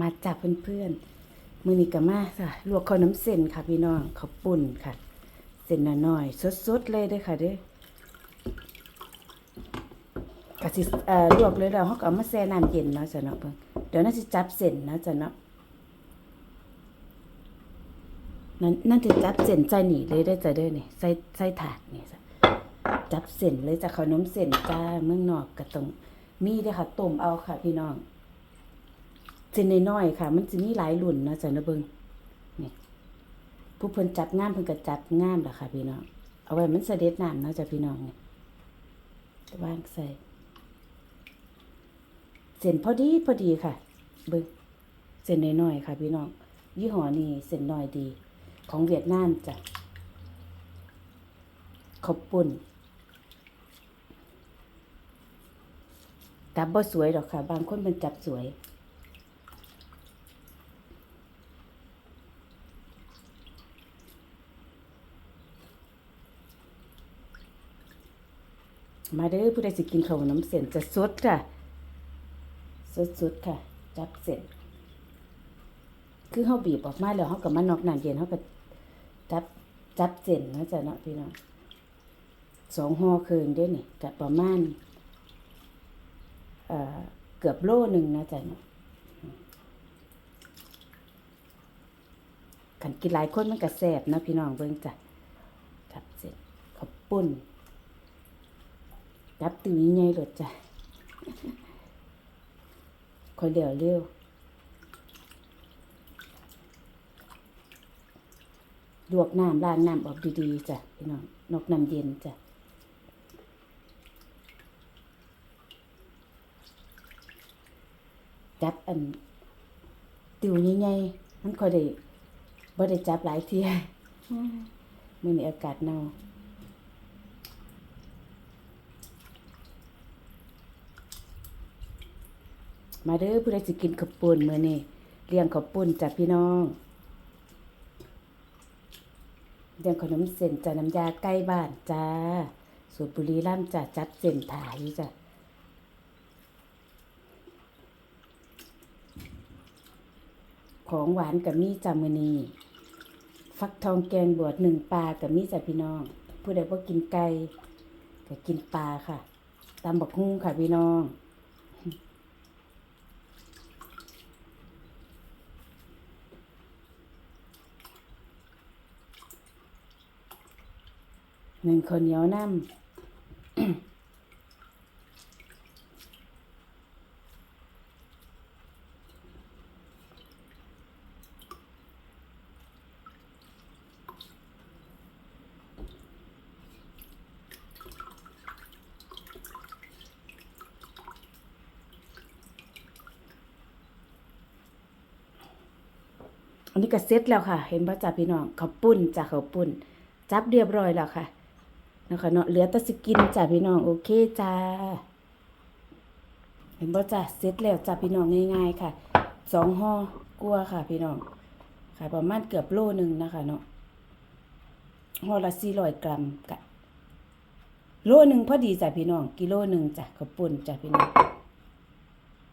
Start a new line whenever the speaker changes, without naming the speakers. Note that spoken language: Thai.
มาจากเพื่อนๆมือนี้ก็มาค่ะลวกข้าวน้ำเส้นค่ะพี่น้องข้าวปุ่นค่ะ เส้นน้อยๆสดๆเลยเด้อค่ะเด้อกะสิเอ่อลวกเลยแล้วเฮาก็เอามาแช่น้ำเย็นเนาะจ้ะเนาะเพิ่นเดี๋ยวน่าสิจับเส้นนะจ้ะเนาะนั่นนั่นสิจับเส้นใส่นี่เลยเด้จ้ะเด้อนี่ใส่ใส่ถาดนี่จ้ะจับเส้นเลยจ้ะขนมเส้นจ้าเมืองนอกก็ต้องมีเด้อค่ะต้มเอาค่ะพี่น้อง เส้นน้อยๆค่ะ มันจะมีหลายรุ่นนะจ้ะนะเบิงนี่ผู้เพิ่นจับงามเพิ่นก็จับงามล่ะค่ะ พี่น้อง เอาไว้มันเสด็จน้ำเนาะจ้ะพี่น้องนี่วางใส่เส้นพอดีพอดีค่ะ เบิงเส้นน้อยๆค่ะ พี่น้อง ยี่ห้อนี้เส้นน้อยดี ของเวียดนามจ้ะข้าวปุ้นจับบ่สวยดอกค่ะ บางคนมันจับสวย มาเด้อผู้ใดสิกินข้าวน้ำเส้นจะสดค่ะ สดๆค่ะ จับเส้นคือเฮาบีบออกมาแล้วเฮาก็มานอกน้ำเย็นเฮาก็จับจับเส้นนะจ้ะเนาะพี่น้องสองห่อครึ่งเด้นี่ก็ประมาณเอ่อเกือบโลหนึ่งนะจ้ะเนาะคันกินหลายคนมันก็แซ่บนะพี่น้องเบิ่งจ้ะจับเส้นข้าปุ้น จับตีใหญ่ๆโลดจ้ะคอยเดี๋ยวเร็วลวกน้ำล้างน้ำออกดีๆจ้ะพี่น้องนอกน้ำเย็นจ้ะจับอัน ติวใหญ่ๆมันคอยได้บ่ได้จับหลายเที่ยมื้อนี้อากาศหนาว มาเด้อผู้ใดสิกินข้าวปุ้นมื้อนี้เลี้ยงข้าวปุ้นจ้ะพี่น้องเลี้ยงขนมเส้นจ้ะน้ำยาใกล้บ้านจ้าสูตรบุรีรัมย์จ้ะจัดเส้นถ่ายจ้ะของหวานกับมีจ้ะมื้อนี้ฟักทองแกงบวชหนึ่งปลากับมีจ้ะพี่น้อง ผู้ใดบ่กินไก่ก็กินปลาค่ะตำบักฮุ่งค่ะพี่น้อง หนึ่งคนเหนียวน้ำอันนี้ก็เสร็จแล้วค่ะ เห็นป่ะจ้าพี่น้องข้าปุ้นจ้าข้าปุ้น จับเรียบร้อยแล้วค่ะ นะคะเนาะเหลือแต่สกินจ้าพี่น้องโอเคจ้า เห็นบ่จ้าเสร็จแล้วจ้าพี่น้องง่ายๆค่ะสองห่อกลัวค่ะ พี่น้องค่ะประมาณเกือบโลหนึ่งนะคะ เนาะห่อละสี่ร้อยกรัมกะโลหนึ่งพอดีจ้ะพี่น้อง กิโลหนึ่งจ้ะข้าวปุ้นจ้ะพี่น้อง